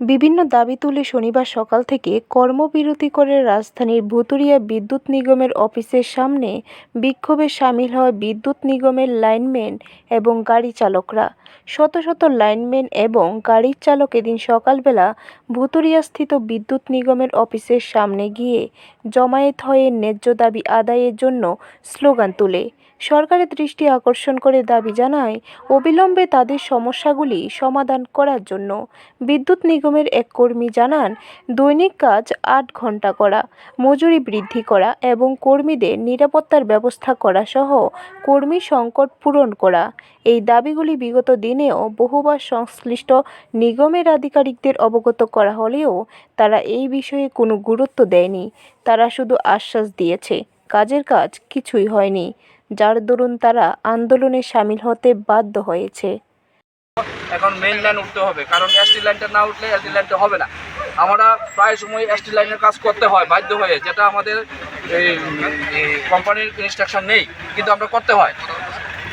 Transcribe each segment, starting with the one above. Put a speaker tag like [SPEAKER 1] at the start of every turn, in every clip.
[SPEAKER 1] বিভিন্ন দাবি তুলে শনিবার সকাল থেকে কর্মবিরতি করে রাজধানীর ভুতুরিয়া বিদ্যুৎ নিগমের অফিসের সামনে বিক্ষোভে সামিল হয় বিদ্যুৎ নিগমের লাইনম্যান এবং গাড়ি চালকরা। শত শত লাইনম্যান এবং গাড়ির চালক এদিন সকালবেলা ভুতুরিয়াস্থিত বিদ্যুৎ নিগমের অফিসের সামনে গিয়ে জমায়েত হয়ে ন্যায্য দাবি আদায়ের জন্য স্লোগান তোলে। সরকারের দৃষ্টি আকর্ষণ করে দাবি জানায়, অবিলম্বে তাদের সমস্যাগুলি সমাধান করার জন্য বিদ্যুৎ নিগমের এক কর্মী জানান, দৈনিক কাজ আট ঘণ্টা করা, মজুরি বৃদ্ধি করা এবং কর্মীদের নিরাপত্তার ব্যবস্থা করা সহ কর্মী সংকট পূরণ করা। এই দাবিগুলি বিগত দিনেও বহুবার সংশ্লিষ্ট নিগমের আধিকারিকদের অবগত করা হলেও তারা এই বিষয়ে কোনো গুরুত্ব দেয়নি। তারা শুধু আশ্বাস দিয়েছে, কাজের কাজ কিছুই হয়নি, যার দরুন তারা আন্দোলনে সামিল হতে বাধ্য হয়েছে।
[SPEAKER 2] এখন মেইন লাইন উঠতে হবে। কারণ এসটি লাইনটা না উঠলে এলটি লাইনটা হবে না। আমরা প্রায় সময় এসটি লাইনের কাজ করতে হয়, বাধ্য হয়ে, যেটা আমাদের কোম্পানির ইনস্ট্রাকশন নেই, কিন্তু আমরা করতে হয়।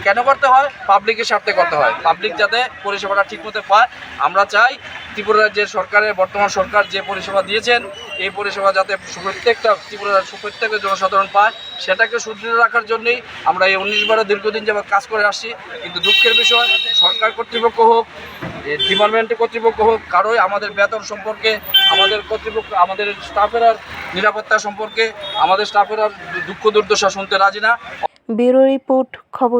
[SPEAKER 2] কেন করতে হয়? পাবলিকের স্বার্থে করতে হয়। পাবলিক যাতে পরিষেবাটা ঠিক ঠিকমতো পায়। আমরা চাই ত্রিপুরা রাজ্যের সরকারের, বর্তমান সরকার যে পরিষেবা দিয়েছেন এই পরিষেবা যাতে প্রত্যেকটা ত্রিপুরার প্রত্যেকের জনসাধারণ পায়, সেটাকে সুদৃঢ় রাখার জন্যই আমরা এই উনিশ বারো দীর্ঘদিন যাবৎ কাজ করে আসছি। কিন্তু দুঃখের বিষয়, সরকার কর্তৃপক্ষ হোক ডিপার্টমেন্টের কর্তৃপক্ষ হোক, কারোই আমাদের বেতন সম্পর্কে, আমাদের কর্তৃপক্ষ, আমাদের স্টাফেরা নিরাপত্তা সম্পর্কে, আমাদের স্টাফেরা দুঃখ দুর্দশা শুনতে রাজি না।
[SPEAKER 1] ব্যুরো রিপোর্ট, খবর